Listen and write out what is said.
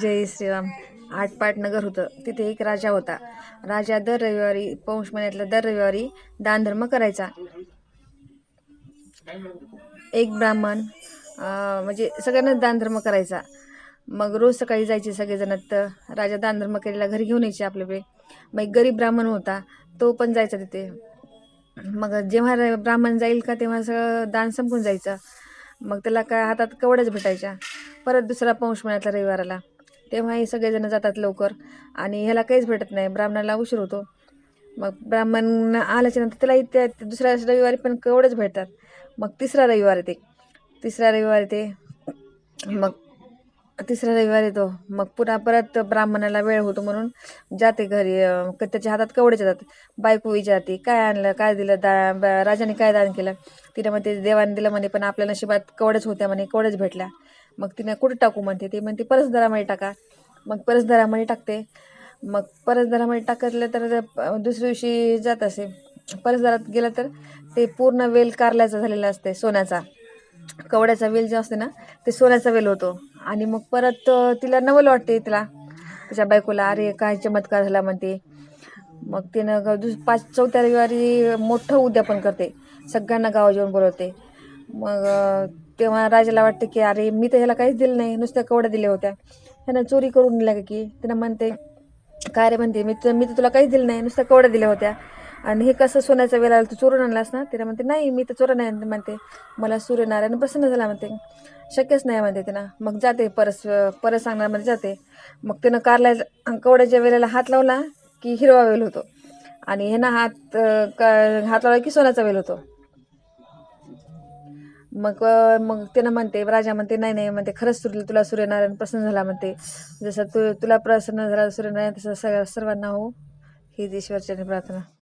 जय श्रीराम. आठपाट नगर होतं. तिथे एक राजा होता. राजा दर रविवारी पौष महिन्यातला दर रविवारी दानधर्म करायचा. एक ब्राह्मण म्हणजे सगळ्यांना दानधर्म करायचा. मग रोज सकाळी जायचे सगळेजण तर राजा दानधर्म केलेला घरी घेऊन यायचे आपल्याकडे. मग एक गरीब ब्राह्मण होता तो पण जायचा तिथे. मग जेव्हा र- ब्राह्मण जाईल का तेव्हा सगळं दान संपून जायचं. मग त्याला काय हातात कवड्याच भेटायच्या. परत दुसरा पौष महिन्यातला रविवाराला. तेव्हा हे सगळेजण जातात लवकर आणि ह्याला काहीच भेटत नाही. ब्राह्मणाला उशीर होतो. मग ब्राह्मण आल्याच्यानंतर त्या दुसऱ्या रविवारी पण कवडेच भेटतात. मग तिसरा रविवार येते. तिसरा रविवार येते मग तिसरा रविवार येतो. मग पुन्हा परत ब्राह्मणाला वेळ होतो म्हणून जाते घरी. क- त्याच्या हातात कवडेच जातात बायको विचारते काय आणलं? काय दिलं? दा राजाने काय दान केलं? तिने म्हणते देवाने दिलं म्हणे पण आपल्या नशिबात कवडेच होत्या म्हणे कवडेच भेटल्या. मग तिने कुठे टाकू म्हणते ती म्हणते परस दरामध्ये टाका. मग परस दरामध्ये टाकते. मग परस दरामध्ये टाकलं तर दुसऱ्या दिवशी जात असे. परसदरात गेलं तर ते पूर्ण वेल कारल्याचा झालेला असते सोन्याचा. कवड्याचा वेल जो असते ना ते सोन्याचा वेल होतो. आणि मग परत तिला नवल वाटते तिला. तिच्या बायकोला अरे काय चमत्कार झाला म्हणते. मग तिनं ग- दुस पाच चौथ्या रविवारी मोठं उद्यापन करते. सगळ्यांना गावा जेवण बोलवते. मग तेव्हा राजाला वाटते की अरे मी तर ह्याला काहीच दिलं नाही. नुसत्या कवड्या दिल्या होत्या. ह्यानं चोरी करून दिल्या की तिनं म्हणते काय रे? म्हणते मी तर मी तर तुला काहीच दिलं नाही. नुसत्या कवड्या दिल्या होत्या. आणि हे कसं सोन्याचा वेळ आला तू चोरून आणलास ना? तिला म्हणते नाही मी तर चोर नाही म्हणते. मला सूर्यनारायण प्रसन्न झाला म्हणते. शक्यच नाही म्हणते तिनं मग जाते परस परत सांगण्यामध्ये जाते. मग तिनं कारला कवड्याच्या वेळेला हात लावला की हिरवा वेल होतो. आणि ह्यानं हात का- हात लावला की सोन्याचा वेल होतो. मग मग तिनं म्हणते राजा म्हणते नाही नाही म्हणते. खरंच तुला तुला सूर्यनारायण प्रसन्न झाला म्हणते. जसं तू तुला प्रसन्न झाला सूर्यनारायण तसं सगळ्या सर्वांना हो. हीच ईश्वरचरणी प्रार्थना.